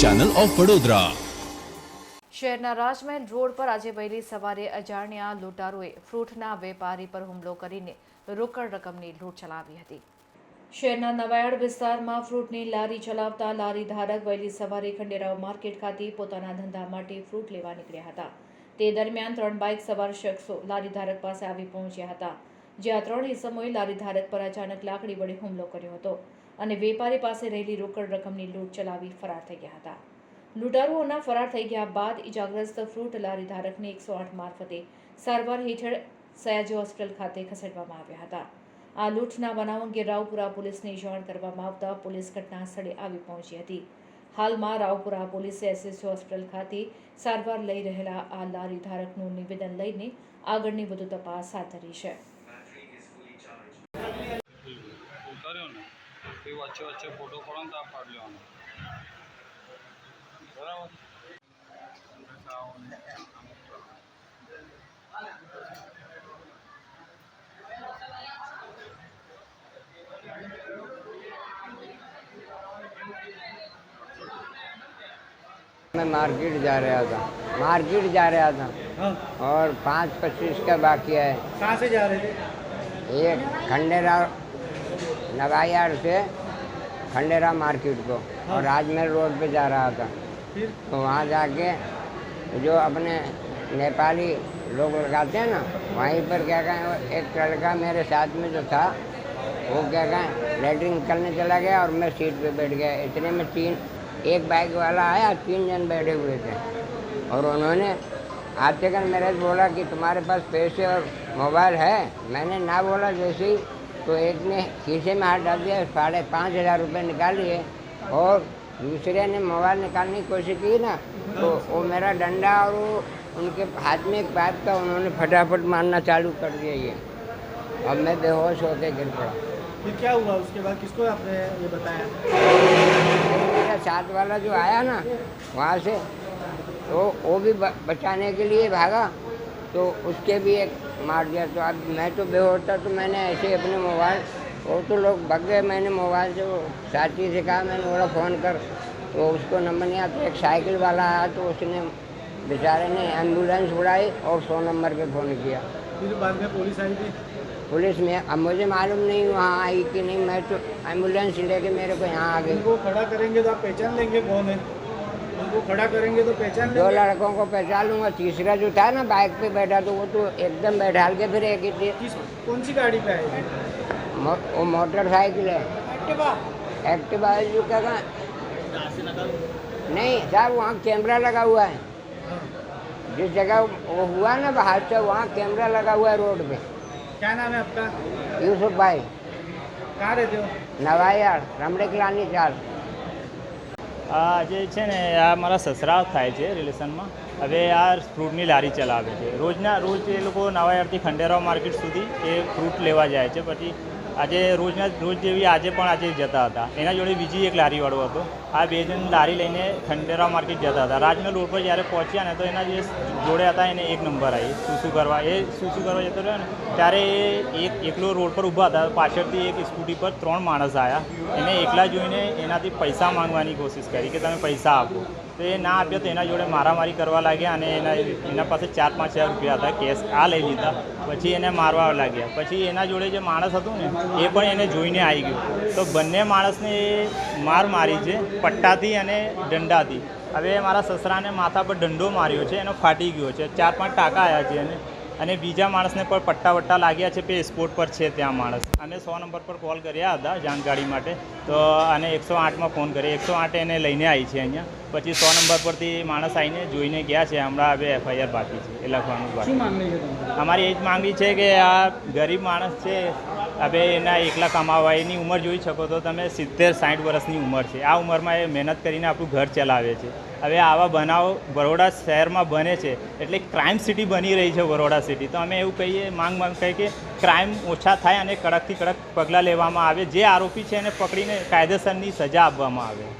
Channel of Vadodara શહેરના રાજમહેલ road પર આજે વહેલી સવારે અજાણ્યા લૂંટારોએ ફ્રૂટના વેપારી પર હુમલો કરીને રોકડ રકમની લૂંટ ચલાવી હતી. શહેરના નવાયડ વિસ્તારમાં ફ્રૂટની લારી ચલાવતા લારી ધારક વહેલી સવારે ખંડેરાવ માર્કેટ ખાતે પોતાના ધંધા માટે ફ્રૂટ લેવા નીકળ્યા હતા. તે દરમિયાન ત્રણ બાઇક સવાર શખ્સો લારી ધારક પાસે આવી પહોંચ્યા હતા. જ્યાં ત્રણ ઇસમોએ લારી ધારક પર અચાનક લાકડી વડે હુમલો કર્યો હતો અને વેપારી પાસે રહેલી રોકડ રકમની લૂંટ ચલાવી ફરાર થઈ ગયા હતા. લૂંટારુઓના ફરાર થઈ ગયા બાદ ઇજાગ્રસ્ત ફ્રૂટ લારી ધારકને એકસો આઠ મારફતે સારવાર હેઠળ સયાજી હોસ્પિટલ ખાતે ખસેડવામાં આવ્યા હતા. આ લૂંટના બનાવ અંગે રાવપુરા પોલીસને જાણ કરવામાં આવતા પોલીસ ઘટના સ્થળે આવી પહોંચી હતી. હાલમાં રાવપુરા પોલીસે એસએસસી હોસ્પિટલ ખાતે સારવાર લઈ રહેલા આ લારી ધારકનું નિવેદન લઈને આગળની વધુ તપાસ હાથ ધરી છે. એ વચ્ચે વચ્ચે ફોટો પડો ને તો આ પાડી લેવાનો બરાબર मैं मार्केट जा रहा था मार्केट जा रहा था हाँ और पाँच पच्चीस का बाकी है कहाँ से जा रहे थे ये खंडेरा नवायार से खंडेरा मार्केट को और राजमहल रोड पे जा रहा था। फिर? तो वहाँ जाके जो अपने नेपाली लोग लगाते हैं ना वहीं पर क्या कहें एक लड़का मेरे साथ में जो था वो क्या कहें लेटरिन करने चला गया और मैं सीट पे बैठ गया। इतने में तीन एक बाइक वाला आया तीन जन बैठे हुए थे। और उन्होंने आते कर मेरे से बोला कि तुम्हारे पास पैसे और मोबाइल है? मैंने ना बोला जैसे ही तो एक ने खीसे में हाथ डाल दिया साढ़े पाँच हज़ार रुपये निकाल लिए और दूसरे ने मोबाइल निकालने की कोशिश की ना तो वो मेरा डंडा और वो उनके हाथ में एक पाइप था उन्होंने फटाफट मारना चालू कर दिया ये। अब मैं बेहोश होके गिर पड़ा। फिर क्या हुआ? उसके बाद किसको आपने ये बताया? मेरा साथ वाला जो आया ना वहाँ से तो वो भी बचाने के लिए भागा। तो उसके भी एक मार दिया। तो अब मैं तो बेहोश था तो मैंने ऐसे अपने मोबाइल वो तो लोग भग गए। मैंने मोबाइल से वो साथी से कहा मैंने बोला फ़ोन कर। तो उसको नंबर नहीं आता। एक साइकिल वाला आया तो उसने बेचारे ने एंबुलेंस बुलाई और सौ नंबर पे फ़ोन किया। फिर बाद में पुलिस आई थी? पुलिस में? अब मुझे मालूम नहीं वहाँ आई कि नहीं। मैं तो एंबुलेंस लेके मेरे को यहाँ आ गई। उनको खड़ा करेंगे तो आप पहचान लेंगे कौन है? उनको खड़ा करेंगे तो पहचान दो लड़कों को पहचान लूँगा तीसरा जो था ना बाइक पे बैठा तो वो तो एकदम बैठा के फिर एक ही कौन सी गाड़ी पे आई वो मोटरसाइकिल है। एक्टिवा? जो क्या नहीं साहब वहाँ कैमरा लगा हुआ है। हाँ। जिस जगह वो हुआ ना बाहर से वहाँ कैमरा लगा हुआ है रोड पे। क्या नाम है आपका? यूसुफ भाई। कहाँ रहते हो? नवायार रमड़े किलानी चार। આ જે છે ને, આ મારા સસરા થાય છે રિલેશનમાં. હવે આ ફ્રૂટની લારી ચલાવે છે. રોજના, રોજ એ લોકો નવાયારથી ખંડેરાવ માર્કેટ સુધી એ ફ્રૂટ લેવા જાય છે. પછી આજે રોજના, રોજ જેવી આજે પણ આજે જતા હતા. એના જોડે બીજી એક લારીવાળો હતો. આ બે જણ લારી લઈને ખંડેરાવ માર્કેટ જતા હતા. રાજમહેલ રોડ પર જ્યારે પહોંચ્યા ને તો એના જે જોડે હતા એને એક નંબર આવી શું શું કરવા. એ શું શું કરવા જતો રહ્યો ને, ત્યારે એ એક એકલો રોડ પર ઊભા હતા. પાછળથી એક સ્કૂટી પર ત્રણ માણસ આવ્યા એને એકલા જોઈને એનાથી પૈસા માંગવાની કોશિશ કરી કે તમે પૈસા આપો. તો એ ના આપ્યો તો એના જોડે મારામારી કરવા લાગ્યા અને એના એના પાસે ચાર પાંચ હજાર રૂપિયા હતા કેશ આ લઈ લીધા. પછી એને મારવા લાગ્યા. પછી એના જોડે જે માણસ હતું ને, એ પણ એને જોઈને આવી ગયો. તો બંને માણસને એ માર મારી છે. પટ્ટાથી અને દંડાથી હવે મારા સસરાને માથા પર દંડો માર્યો છે એનો ફાટી ગયો છે. ચાર પાંચ ટાંકા આવ્યા છે એને. અને બીજા માણસને પણ પટ્ટા વટ્ટા લાગ્યા છે પે સ્પોટ પર છે ત્યાં માણસ. અમે સો નંબર પર કોલ કર્યા હતા જાણકારી માટે. તો અને એકસો આઠમાં ફોન કર્યો. એકસો આઠ એને લઈને આવી છે અહીંયા. પછી સો નંબર પરથી માણસ આવીને જોઈને ગયા છે. હમણાં હવે એફઆઈઆર બાકી છે. એ લખવાનું બાકી અમારી એ જ માંગણી છે કે આ ગરીબ માણસ છે હવે એના એકલા કમાવા એની ઉંમર જોઈ શકો તો તમે સિત્તેર સાઠ વર્ષની ઉંમર છે. આ ઉંમરમાં એ મહેનત કરીને આપણું ઘર ચલાવે છે. હવે આવા બનાવો બરોડા શહેરમાં બને છે એટલે ક્રાઇમ સિટી બની રહી છે બરોડા સિટી તો અમે એવું કહીએ, માંગ માંગ કહીએ કે ક્રાઇમ ઓછા થાય અને કડકથી કડક પગલાં લેવામાં આવે. જે આરોપી છે એને પકડીને કાયદેસરની સજા આપવામાં આવે.